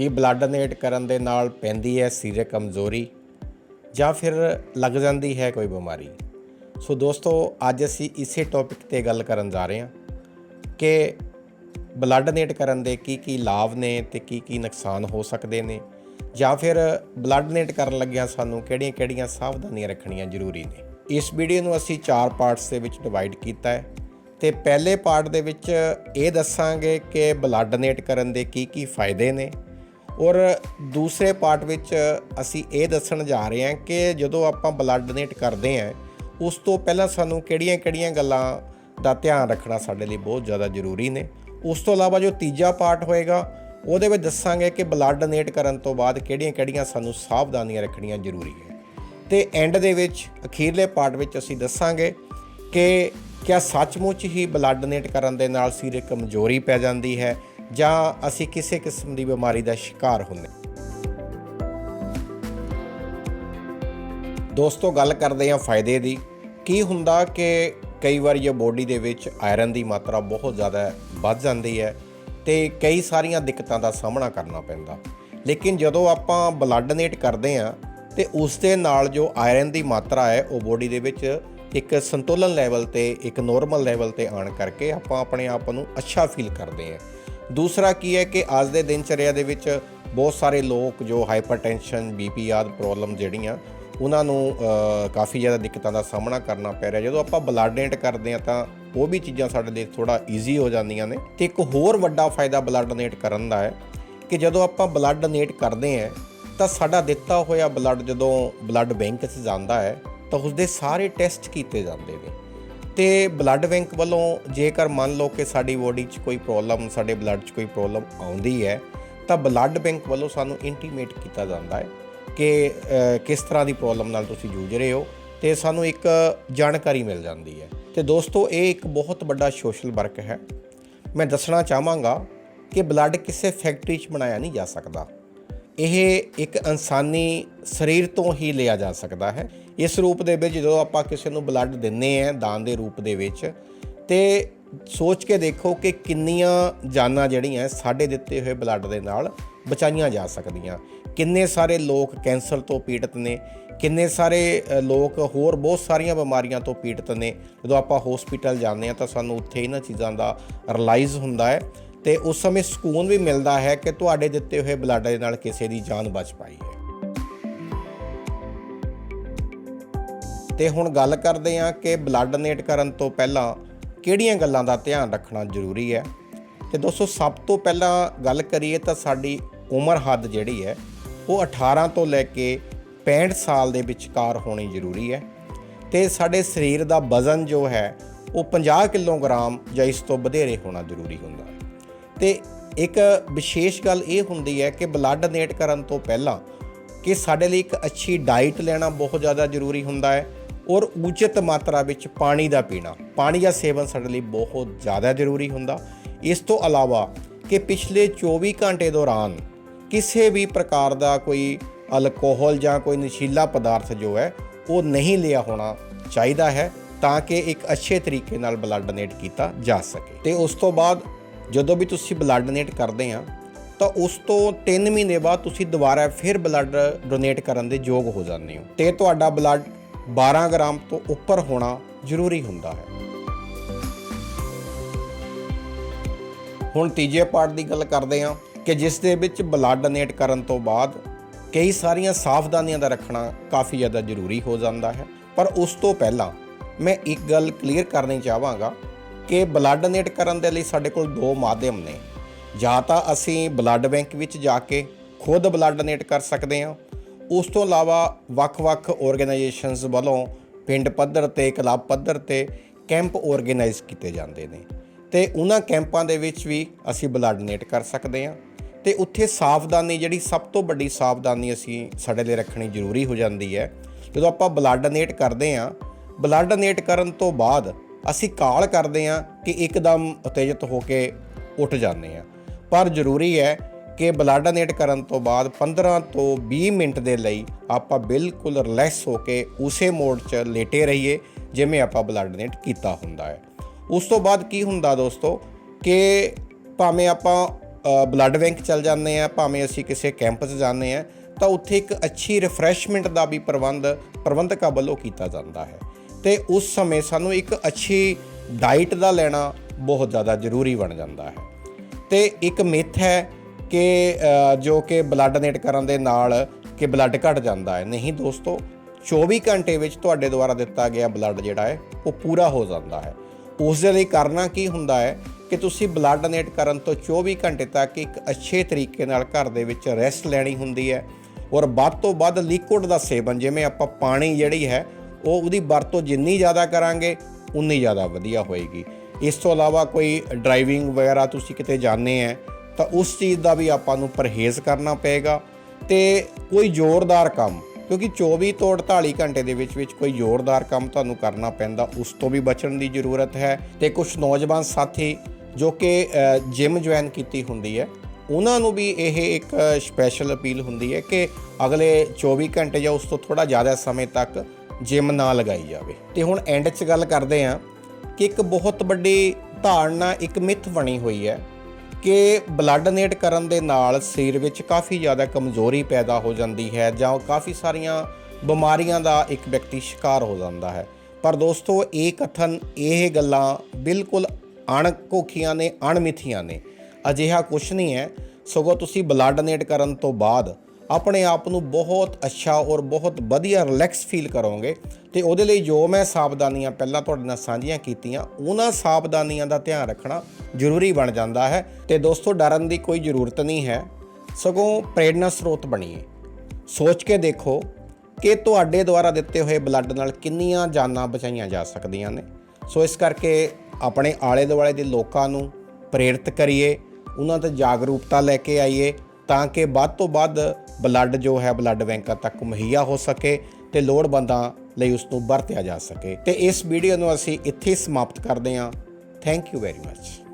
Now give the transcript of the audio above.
ਕੀ blood donate ਕਰਨ ਦੇ ਨਾਲ ਪੈਂਦੀ ਹੈ ਸਰੀਰਕ ਕਮਜ਼ੋਰੀ ਜਾਂ ਫਿਰ ਲੱਗ ਜਾਂਦੀ ਹੈ ਕੋਈ ਬਿਮਾਰੀ। ਸੋ ਦੋਸਤੋ, ਅੱਜ ਅਸੀਂ ਇਸੇ ਟੌਪਿਕ ਤੇ ਗੱਲ ਕਰਨ ਜਾ ਰਹੇ ਹਾਂ ਕਿ ਬਲੱਡ ਡੋਨੇਟ ਕਰਨ ਦੇ ਕੀ ਕੀ ਲਾਭ ਨੇ ਤੇ ਕੀ ਕੀ ਨੁਕਸਾਨ ਹੋ ਸਕਦੇ ਨੇ ਜਾਂ ਫਿਰ ਬਲੱਡ ਡੋਨੇਟ ਕਰਨ ਲੱਗਿਆਂ ਸਾਨੂੰ ਕਿਹੜੀਆਂ-ਕਿਹੜੀਆਂ ਸਾਵਧਾਨੀਆਂ ਰੱਖਣੀਆਂ ਜ਼ਰੂਰੀ ਨੇ। ਇਸ ਵੀਡੀਓ ਨੂੰ ਅਸੀਂ ਚਾਰ ਪਾਰਟਸ ਦੇ ਵਿੱਚ ਡਿਵਾਈਡ ਕੀਤਾ ਹੈ ਤੇ ਪਹਿਲੇ ਪਾਰਟ ਦੇ ਵਿੱਚ ਇਹ ਦੱਸਾਂਗੇ ਕਿ ਬਲੱਡ ਡੋਨੇਟ ਕਰਨ ਦੇ ਕੀ ਕੀ ਫਾਇਦੇ ਨੇ ਔਰ ਦੂਸਰੇ ਪਾਰਟ ਵਿੱਚ ਅਸੀਂ ਇਹ ਦੱਸਣ ਜਾ ਰਹੇ ਹਾਂ ਕਿ ਜਦੋਂ ਆਪਾਂ ਬਲੱਡ ਡੋਨੇਟ ਕਰਦੇ ਹਾਂ, ਉਸ ਤੋਂ ਪਹਿਲਾਂ ਸਾਨੂੰ ਕਿਹੜੀਆਂ-ਕਿਹੜੀਆਂ ਗੱਲਾਂ ਦਾ ਧਿਆਨ ਰੱਖਣਾ ਸਾਡੇ ਲਈ ਬਹੁਤ ਜ਼ਿਆਦਾ ਜ਼ਰੂਰੀ ਨੇ। ਉਸ ਤੋਂ ਇਲਾਵਾ ਜੋ ਤੀਜਾ ਪਾਰਟ ਹੋਏਗਾ, ਉਹਦੇ ਵਿੱਚ ਦੱਸਾਂਗੇ ਕਿ ਬਲੱਡ ਡੋਨੇਟ ਕਰਨ ਤੋਂ ਬਾਅਦ ਕਿਹੜੀਆਂ-ਕਿਹੜੀਆਂ ਸਾਨੂੰ ਸਾਵਧਾਨੀਆਂ ਰੱਖਣੀਆਂ ਜ਼ਰੂਰੀ ਹੈ ਤੇ ਐਂਡ ਦੇ ਵਿੱਚ, ਅਖੀਰਲੇ ਪਾਰਟ ਵਿੱਚ ਅਸੀਂ ਦੱਸਾਂਗੇ ਕਿ ਕਿਆ ਸੱਚਮੁੱਚ ਹੀ ਬਲੱਡ ਡੋਨੇਟ ਕਰਨ ਦੇ ਨਾਲ ਸਰੀਰਕ ਕਮਜ਼ੋਰੀ ਪੈ ਜਾਂਦੀ ਹੈ ਜਾਂ ਅਸੀਂ ਕਿਸੇ ਕਿਸਮ ਦੀ ਬਿਮਾਰੀ ਦਾ ਸ਼ਿਕਾਰ ਹੁੰਦੇ ਦੋਸਤੋ, ਗੱਲ ਕਰਦੇ ਹਾਂ ਫਾਇਦੇ ਦੀ। ਕੀ ਹੁੰਦਾ ਕਿ ਕਈ ਵਾਰ ਇਹ ਬੋਡੀ ਦੇ ਵਿੱਚ ਆਇਰਨ ਦੀ ਮਾਤਰਾ ਬਹੁਤ ਜ਼ਿਆਦਾ ਵੱਧ ਜਾਂਦੀ ਹੈ ਤੇ ਕਈ ਸਾਰੀਆਂ ਦਿੱਕਤਾਂ ਦਾ ਸਾਹਮਣਾ ਕਰਨਾ ਪੈਂਦਾ। ਲੇਕਿਨ ਜਦੋਂ ਆਪਾਂ ਬਲੱਡ ਡੋਨੇਟ ਕਰਦੇ ਹਾਂ ਤੇ ਉਸ ਦੇ ਨਾਲ ਜੋ ਆਇਰਨ ਦੀ ਮਾਤਰਾ ਹੈ, ਉਹ ਬੋਡੀ ਦੇ ਵਿੱਚ ਇੱਕ ਸੰਤੁਲਨ ਲੈਵਲ ਤੇ, ਇੱਕ ਨੋਰਮਲ ਲੈਵਲ ਤੇ ਆਣ ਕਰਕੇ ਆਪਾਂ ਆਪਣੇ ਆਪ ਨੂੰ ਅੱਛਾ ਫੀਲ ਕਰਦੇ ਹਾਂ। ਦੂਸਰਾ ਕੀ ਹੈ ਕਿ ਅੱਜ ਦੇ ਦਿਨ ਚਰਿਆ ਦੇ ਵਿੱਚ ਬਹੁਤ ਸਾਰੇ ਲੋਕ ਜੋ ਹਾਈਪਰਟੈਂਸ਼ਨ ਬੀਪੀ ਆਦ ਪ੍ਰੋਬਲਮ ਜਿਹੜੀਆਂ, ਉਹਨਾਂ ਨੂੰ ਕਾਫੀ ਜ਼ਿਆਦਾ ਦਿੱਕਤਾਂ ਦਾ ਸਾਹਮਣਾ ਕਰਨਾ ਪੈ ਰਿਹਾ। ਜਦੋਂ ਆਪਾਂ ਬਲੱਡ ਡੋਨੇਟ ਕਰਦੇ ਆ ਤਾਂ ਉਹ ਵੀ ਚੀਜ਼ਾਂ ਸਾਡੇ ਲਈ ਥੋੜਾ ਈਜ਼ੀ ਹੋ ਜਾਂਦੀਆਂ ਨੇ। ਤੇ ਇੱਕ ਹੋਰ ਵੱਡਾ ਫਾਇਦਾ ਬਲੱਡ ਡੋਨੇਟ ਕਰਨ ਦਾ ਹੈ ਕਿ ਜਦੋਂ ਆਪਾਂ ਬਲੱਡ ਡੋਨੇਟ ਕਰਦੇ ਆ ਤਾਂ ਸਾਡਾ ਦਿੱਤਾ ਹੋਇਆ ਬਲੱਡ ਜਦੋਂ ਬਲੱਡ ਬੈਂਕ 'ਚ ਜਾਂਦਾ ਹੈ, ਤਾਂ ਉਸਦੇ ਸਾਰੇ ਟੈਸਟ ਕੀਤੇ ਜਾਂਦੇ ਨੇ। ਤੇ ਬਲੱਡ ਬੈਂਕ ਵੱਲੋਂ ਜੇਕਰ ਮੰਨ ਲਓ ਕਿ ਸਾਡੀ ਬੋਡੀ 'ਚ ਕੋਈ ਪ੍ਰੋਬਲਮ, ਸਾਡੇ ਬਲੱਡ 'ਚ ਕੋਈ ਪ੍ਰੋਬਲਮ ਆਉਂਦੀ ਹੈ, ਤਾਂ ਬਲੱਡ ਬੈਂਕ ਵੱਲੋਂ ਸਾਨੂੰ ਇੰਟੀਮੇਟ ਕੀਤਾ ਜਾਂਦਾ ਹੈ ਕਿ ਕਿਸ ਤਰ੍ਹਾਂ ਦੀ ਪ੍ਰੋਬਲਮ ਨਾਲ ਤੁਸੀਂ ਜੂਝ ਰਹੇ ਹੋ ਤੇ ਸਾਨੂੰ ਇੱਕ ਜਾਣਕਾਰੀ ਮਿਲ ਜਾਂਦੀ ਹੈ। ਤੇ ਦੋਸਤੋ, ਇਹ ਇੱਕ ਬਹੁਤ ਵੱਡਾ ਸੋਸ਼ਲ ਵਰਕ ਹੈ। ਮੈਂ ਦੱਸਣਾ ਚਾਹਾਂਗਾ ਕਿ ਬਲੱਡ ਕਿਸੇ ਫੈਕਟਰੀ 'ਚ ਬਣਾਇਆ ਨਹੀਂ ਜਾ ਸਕਦਾ। ਇਹ ਇੱਕ ਇਨਸਾਨੀ ਸਰੀਰ ਤੋਂ ਹੀ ਲਿਆ ਜਾ ਸਕਦਾ ਹੈ। ਇਸ ਰੂਪ ਦੇ ਵਿੱਚ ਜਦੋਂ ਆਪਾਂ ਕਿਸੇ ਨੂੰ ਬਲੱਡ ਦਿੰਨੇ ਆ ਦਾਨ ਦੇ ਰੂਪ ਦੇ ਵਿੱਚ, ਤੇ ਸੋਚ ਕੇ ਦੇਖੋ ਕਿ ਕਿੰਨੀਆਂ ਜਾਨਾਂ ਜਿਹੜੀਆਂ ਸਾਡੇ ਦਿੱਤੇ ਹੋਏ ਬਲੱਡ ਦੇ ਨਾਲ ਬਚਾਈਆਂ ਜਾ ਸਕਦੀਆਂ। ਕਿੰਨੇ ਸਾਰੇ ਲੋਕ ਕੈਂਸਰ ਤੋਂ ਪੀੜਤ ਨੇ, ਕਿੰਨੇ ਸਾਰੇ ਲੋਕ ਹੋਰ ਬਹੁਤ ਸਾਰੀਆਂ ਬਿਮਾਰੀਆਂ ਤੋਂ ਪੀੜਤ ਨੇ। ਜਦੋਂ ਆਪਾਂ ਹਸਪੀਟਲ ਜਾਂਦੇ ਆ ਤਾਂ ਸਾਨੂੰ ਉੱਥੇ ਇਹਨਾਂ ਚੀਜ਼ਾਂ ਦਾ ਰਿਅਲਾਈਜ਼ ਹੁੰਦਾ ਹੈ। ਤੇ ਉਸ ਸਮੇਂ ਸਕੂਨ ਵੀ ਮਿਲਦਾ ਹੈ ਕਿ ਤੁਹਾਡੇ ਦਿੱਤੇ ਹੋਏ ਬਲੱਡ ਦੇ ਨਾਲ ਕਿਸੇ ਦੀ ਜਾਨ ਬਚ ਪਾਈ ਹੈ। ਤੇ ਹੁਣ ਗੱਲ ਕਰਦੇ ਹਾਂ ਕਿ ਬਲੱਡ ਡੋਨੇਟ ਕਰਨ ਤੋਂ ਪਹਿਲਾਂ ਕਿਹੜੀਆਂ ਗੱਲਾਂ ਦਾ ਧਿਆਨ ਰੱਖਣਾ ਜ਼ਰੂਰੀ ਹੈ। ਤੇ ਦੋਸਤੋ, ਸਭ ਤੋਂ ਪਹਿਲਾਂ ਗੱਲ ਕਰੀਏ ਤਾਂ ਸਾਡੀ ਉਮਰ ਹੱਦ ਜਿਹੜੀ ਹੈ, ਉਹ 18 ਤੋਂ ਲੈ ਕੇ 65 ਸਾਲ ਦੇ ਵਿਚਕਾਰ ਹੋਣੀ ਜ਼ਰੂਰੀ ਹੈ। ਤੇ ਸਾਡੇ ਸਰੀਰ ਦਾ ਵਜ਼ਨ ਜੋ ਹੈ, ਉਹ 50 ਕਿਲੋਗ੍ਰਾਮ ਜਾਂ ਇਸ ਤੋਂ ਵਧੇਰੇ ਹੋਣਾ ਜ਼ਰੂਰੀ ਹੁੰਦਾ। ਹੈ ਤੇ ਇੱਕ ਵਿਸ਼ੇਸ਼ ਗੱਲ ਇਹ ਹੁੰਦੀ ਹੈ ਕਿ ਬਲੱਡ ਡੋਨੇਟ ਕਰਨ ਤੋਂ ਪਹਿਲਾਂ ਕਿ ਸਾਡੇ ਲਈ ਇੱਕ ਅੱਛੀ ਡਾਈਟ ਲੈਣਾ ਬਹੁਤ ਜ਼ਿਆਦਾ ਜ਼ਰੂਰੀ ਹੁੰਦਾ ਹੈ ਔਰ ਉਚਿਤ ਮਾਤਰਾ ਵਿੱਚ ਪਾਣੀ ਦਾ ਪੀਣਾ, ਪਾਣੀ ਦਾ ਸੇਵਨ ਸਾਡੇ ਲਈ ਬਹੁਤ ਜ਼ਿਆਦਾ ਜ਼ਰੂਰੀ ਹੁੰਦਾ। ਇਸ ਤੋਂ ਇਲਾਵਾ ਕਿ ਪਿਛਲੇ 24 ਘੰਟੇ ਦੌਰਾਨ ਕਿਸੇ ਵੀ ਪ੍ਰਕਾਰ ਦਾ ਕੋਈ ਅਲਕੋਹਲ ਜਾਂ ਕੋਈ ਨਸ਼ੀਲਾ ਪਦਾਰਥ ਜੋ ਹੈ, ਉਹ ਨਹੀਂ ਲਿਆ ਹੋਣਾ ਚਾਹੀਦਾ ਹੈ ਤਾਂ ਕਿ ਇੱਕ ਅੱਛੇ ਤਰੀਕੇ ਨਾਲ ਬਲੱਡ ਡੋਨੇਟ ਕੀਤਾ ਜਾ ਸਕੇ। ਤੇ ਉਸ ਤੋਂ ਬਾਅਦ ਜਦੋਂ ਵੀ ਤੁਸੀਂ ਬਲੱਡ ਡੋਨੇਟ ਕਰਦੇ ਆ, ਤਾਂ ਉਸ ਤੋਂ 3 ਮਹੀਨੇ ਬਾਅਦ ਤੁਸੀਂ ਦੁਬਾਰਾ ਫਿਰ ਬਲੱਡ ਡੋਨੇਟ ਕਰਨ ਦੇ ਯੋਗ ਹੋ ਜਾਂਦੇ ਹੋ। ਤੇ ਤੁਹਾਡਾ ਬਲੱਡ 12 ਗ੍ਰਾਮ ਤੋਂ ਉੱਪਰ ਹੋਣਾ ਜ਼ਰੂਰੀ ਹੁੰਦਾ ਹੈ। ਹੁਣ ਤੀਜੇ ਪਾਰਟ ਦੀ ਗੱਲ ਕਰਦੇ ਹਾਂ ਕਿ ਜਿਸ ਦੇ ਵਿੱਚ ਬਲੱਡ ਡੋਨੇਟ ਕਰਨ ਤੋਂ ਬਾਅਦ ਕਈ ਸਾਰੀਆਂ ਸਾਵਧਾਨੀਆਂ ਦਾ ਰੱਖਣਾ ਕਾਫੀ ਜ਼ਿਆਦਾ ਜ਼ਰੂਰੀ ਹੋ ਜਾਂਦਾ ਹੈ। ਪਰ ਉਸ ਤੋਂ ਪਹਿਲਾਂ ਮੈਂ ਇੱਕ ਗੱਲ ਕਲੀਅਰ ਕਰਨੀ ਚਾਹਾਂਗਾ ਕਿ ਬਲੱਡ ਡੋਨੇਟ ਕਰਨ ਦੇ ਲਈ ਸਾਡੇ ਕੋਲ ਦੋ ਮਾਧਿਅਮ ਨੇ। ਜਾਂ ਤਾਂ ਅਸੀਂ ਬਲੱਡ ਬੈਂਕ ਵਿੱਚ ਜਾ ਕੇ ਖੁਦ ਬਲੱਡ ਡੋਨੇਟ ਕਰ ਸਕਦੇ ਹਾਂ। ਉਸ ਤੋਂ ਇਲਾਵਾ ਵੱਖ-ਵੱਖ ਆਰਗੇਨਾਈਜੇਸ਼ਨਸ ਵੱਲੋਂ ਪਿੰਡ ਪੱਧਰ ਤੇ, ਕਲੱਬ ਪੱਧਰ ਤੇ ਕੈਂਪ ਆਰਗੇਨਾਈਜ਼ ਕੀਤੇ ਜਾਂਦੇ ਨੇ। ਤੇ ਉਹਨਾਂ ਕੈਂਪਾਂ ਦੇ ਵਿੱਚ ਵੀ ਅਸੀਂ ਬਲੱਡ ਡੋਨੇਟ ਕਰ ਸਕਦੇ ਹਾਂ। ਤੇ ਉੱਥੇ ਸਾਵਧਾਨੀ ਜਿਹੜੀ ਸਭ ਤੋਂ ਵੱਡੀ ਸਾਵਧਾਨੀ ਅਸੀਂ ਸਾਡੇ ਲਈ ਰੱਖਣੀ ਜ਼ਰੂਰੀ ਹੋ ਜਾਂਦੀ ਹੈ। ਜਦੋਂ ਆਪਾਂ ਬਲੱਡ ਡੋਨੇਟ ਕਰਦੇ ਹਾਂ, ਬਲੱਡ ਡੋਨੇਟ ਕਰਨ ਤੋਂ ਬਾਅਦ ਅਸੀਂ ਕਾਲ ਕਰਦੇ ਹਾਂ ਕਿ ਇੱਕਦਮ ਉਤੇਜਿਤ ਹੋ ਕੇ ਉੱਠ ਜਾਂਦੇ ਹਾਂ। ਪਰ ਜ਼ਰੂਰੀ ਹੈ ਕਿ ਬਲੱਡ ਡੋਨੇਟ ਕਰਨ ਤੋਂ ਬਾਅਦ 15 ਤੋਂ 20 ਮਿੰਟ ਦੇ ਲਈ ਆਪਾਂ ਬਿਲਕੁਲ ਰਿਲੈਕਸ ਹੋ ਕੇ ਉਸੇ ਮੋਡ 'ਚ ਲੇਟੇ ਰਹੀਏ, ਜਿਵੇਂ ਆਪਾਂ ਬਲੱਡ ਡੋਨੇਟ ਕੀਤਾ ਹੁੰਦਾ ਹੈ। ਉਸ ਤੋਂ ਬਾਅਦ ਕੀ ਹੁੰਦਾ ਦੋਸਤੋ ਕਿ ਭਾਵੇਂ ਆਪਾਂ ਬਲੱਡ ਬੈਂਕ ਚਲ ਜਾਂਦੇ ਆ ਭਾਵੇਂ ਅਸੀਂ ਕਿਸੇ ਕੈਂਪ 'ਚ ਜਾਂਦੇ ਆ ਤਾਂ ਉੱਥੇ ਇੱਕ ਅੱਛੀ ਰਿਫਰੈਸ਼ਮੈਂਟ ਦਾ ਵੀ ਪ੍ਰਬੰਧ, ਪ੍ਰਬੰਧਕਾਂ ਵੱਲੋਂ ਕੀਤਾ ਜਾਂਦਾ ਹੈ। ਤੇ ਉਸ ਸਮੇਂ ਸਾਨੂੰ ਇੱਕ ਅੱਛੀ ਡਾਈਟ ਦਾ ਲੈਣਾ ਬਹੁਤ ਜ਼ਿਆਦਾ ਜ਼ਰੂਰੀ ਬਣ ਜਾਂਦਾ ਹੈ। ਤੇ ਇੱਕ ਮਿਥ ਹੈ ਕਿ ਜੋ ਕਿ ਬਲੱਡ ਡੋਨੇਟ ਕਰਨ ਦੇ ਨਾਲ ਕਿ ਬਲੱਡ ਘਟ ਜਾਂਦਾ ਹੈ। ਨਹੀਂ ਦੋਸਤੋ 24 ਘੰਟੇ ਵਿੱਚ ਤੁਹਾਡੇ ਦੁਆਰਾ ਦਿੱਤਾ ਗਿਆ ਬਲੱਡ ਜਿਹੜਾ ਹੈ, ਉਹ ਪੂਰਾ ਹੋ ਜਾਂਦਾ ਹੈ। ਉਸ ਦੇ ਲਈ ਕਰਨਾ ਕੀ ਹੁੰਦਾ ਹੈ ਕਿ ਤੁਸੀਂ ਬਲੱਡ ਡੋਨੇਟ ਕਰਨ ਤੋਂ 24 ਘੰਟੇ ਤੱਕ ਇੱਕ ਅੱਛੇ ਤਰੀਕੇ ਨਾਲ ਘਰ ਦੇ ਵਿੱਚ ਰੈਸਟ ਲੈਣੀ ਹੁੰਦੀ ਹੈ। ਔਰ ਵੱਧ ਤੋਂ ਵੱਧ ਲਿਕੁਇਡ ਦਾ ਸੇਵਨ, ਜਿਵੇਂ ਆਪਾਂ ਪਾਣੀ ਜਿਹੜੀ ਹੈ ਉਹ ਉਹਦੀ ਵਰਤੋਂ ਜਿੰਨੀ ਜ਼ਿਆਦਾ ਕਰਾਂਗੇ, ਉਨੀ ਜ਼ਿਆਦਾ ਵਧੀਆ ਹੋਏਗੀ। ਇਸ ਤੋਂ ਇਲਾਵਾ ਕੋਈ ਡਰਾਈਵਿੰਗ ਵਗੈਰਾ ਤੁਸੀਂ ਕਿਤੇ ਜਾਂਦੇ ਆ ਤਾਂ ਉਸ ਚੀਜ਼ ਦਾ ਵੀ ਆਪਾਂ ਨੂੰ ਪਰਹੇਜ਼ ਕਰਨਾ ਪਏਗਾ। ਤੇ ਕੋਈ ਜ਼ੋਰਦਾਰ ਕੰਮ, ਕਿਉਂਕਿ 24 ਤੋਂ 48 ਘੰਟੇ ਦੇ ਵਿੱਚ ਵਿੱਚ ਕੋਈ ਜ਼ੋਰਦਾਰ ਕੰਮ ਤੁਹਾਨੂੰ ਕਰਨਾ ਪੈਂਦਾ, ਉਸ ਤੋਂ ਵੀ ਬਚਣ ਦੀ ਜ਼ਰੂਰਤ ਹੈ। ਤੇ ਕੁਝ ਨੌਜਵਾਨ ਸਾਥੀ ਜੋ ਕਿ ਜਿਮ ਜੁਆਇਨ ਕੀਤੀ ਹੁੰਦੀ ਹੈ, ਉਹਨਾਂ ਨੂੰ ਵੀ ਇਹ ਇੱਕ ਸਪੈਸ਼ਲ ਅਪੀਲ ਹੁੰਦੀ ਹੈ ਕਿ ਅਗਲੇ 24 ਘੰਟੇ ਜਾਂ ਉਸ ਤੋਂ ਥੋੜਾ ਜ਼ਿਆਦਾ ਸਮੇਂ ਤੱਕ ਜਿਮ ਨਾ ਲਗਾਈ ਜਾਵੇ। ਤੇ ਹੁਣ ਐਂਡ 'ਚ ਗੱਲ ਕਰਦੇ ਹਾਂ ਕਿ ਇੱਕ ਬਹੁਤ ਵੱਡੀ ਧਾਰਨਾ, ਇੱਕ ਮਿੱਥ ਬਣੀ ਹੋਈ ਹੈ ਕਿ ਬਲੱਡ ਡੋਨੇਟ ਕਰਨ ਦੇ ਨਾਲ ਸਰੀਰ ਵਿੱਚ ਕਾਫੀ ਜ਼ਿਆਦਾ ਕਮਜ਼ੋਰੀ ਪੈਦਾ ਹੋ ਜਾਂਦੀ ਹੈ ਜਾਂ ਕਾਫੀ ਸਾਰੀਆਂ ਬਿਮਾਰੀਆਂ ਦਾ ਇੱਕ ਵਿਅਕਤੀ ਸ਼ਿਕਾਰ ਹੋ ਜਾਂਦਾ ਹੈ। ਪਰ ਦੋਸਤੋ, ਇਹ ਕਥਨ, ਇਹ ਗੱਲਾਂ ਬਿਲਕੁਲ ਅਣਕੋਖੀਆਂ ਨੇ, ਅਣਮਿੱਥੀਆਂ ਨੇ। ਅਜਿਹਾ ਕੁਝ ਨਹੀਂ ਹੈ। ਸਗੋਂ ਤੁਸੀਂ ਬਲੱਡ ਡੋਨੇਟ ਕਰਨ ਤੋਂ ਬਾਅਦ ਆਪਣੇ ਆਪ ਨੂੰ ਬਹੁਤ ਅੱਛਾ ਔਰ ਬਹੁਤ ਵਧੀਆ ਰਿਲੈਕਸ ਫੀਲ ਕਰੋਗੇ। ਤੇ ਉਹਦੇ ਲਈ ਜੋ ਮੈਂ ਸਾਵਧਾਨੀਆਂ ਪਹਿਲਾਂ ਤੁਹਾਡੇ ਨਾਲ ਸਾਂਝੀਆਂ ਕੀਤੀਆਂ, ਉਹਨਾਂ ਸਾਵਧਾਨੀਆਂ ਦਾ ਧਿਆਨ ਰੱਖਣਾ ਜ਼ਰੂਰੀ ਬਣ ਜਾਂਦਾ ਹੈ। ਤੇ ਦੋਸਤੋ, ਡਰਨ ਦੀ ਕੋਈ ਜ਼ਰੂਰਤ ਨਹੀਂ ਹੈ। ਸਗੋਂ ਪ੍ਰੇਰਨਾ ਸਰੋਤ ਬਣੀਏ। ਸੋਚ ਕੇ ਦੇਖੋ ਕਿ ਤੁਹਾਡੇ ਦੁਆਰਾ ਦਿੱਤੇ ਹੋਏ ਬਲੱਡ ਨਾਲ ਕਿੰਨੀਆਂ ਜਾਨਾਂ ਬਚਾਈਆਂ ਜਾ ਸਕਦੀਆਂ ਨੇ। ਸੋ ਇਸ ਕਰਕੇ ਆਪਣੇ ਆਲੇ ਦੁਆਲੇ ਦੇ ਲੋਕਾਂ ਨੂੰ ਪ੍ਰੇਰਿਤ ਕਰੀਏ, ਉਹਨਾਂ ਤੇ ਜਾਗਰੂਕਤਾ ਲੈ ਕੇ ਆਈਏ, ਤਾਂ ਕਿ ਵੱਧ ਤੋਂ ਵੱਧ ਬਲੱਡ ਜੋ ਹੈ ਬਲੱਡ ਬੈਂਕਾਂ ਤੱਕ ਮੁਹੱਈਆ ਹੋ ਸਕੇ ਤੇ ਲੋੜਵੰਦਾਂ ਲਈ ਉਸ ਨੂੰ ਵਰਤਿਆ ਜਾ ਸਕੇ। ਤੇ ਇਸ ਵੀਡੀਓ ਨੂੰ ਅਸੀਂ ਇੱਥੇ ਹੀ ਸਮਾਪਤ ਕਰਦੇ ਹਾਂ। Thank you very much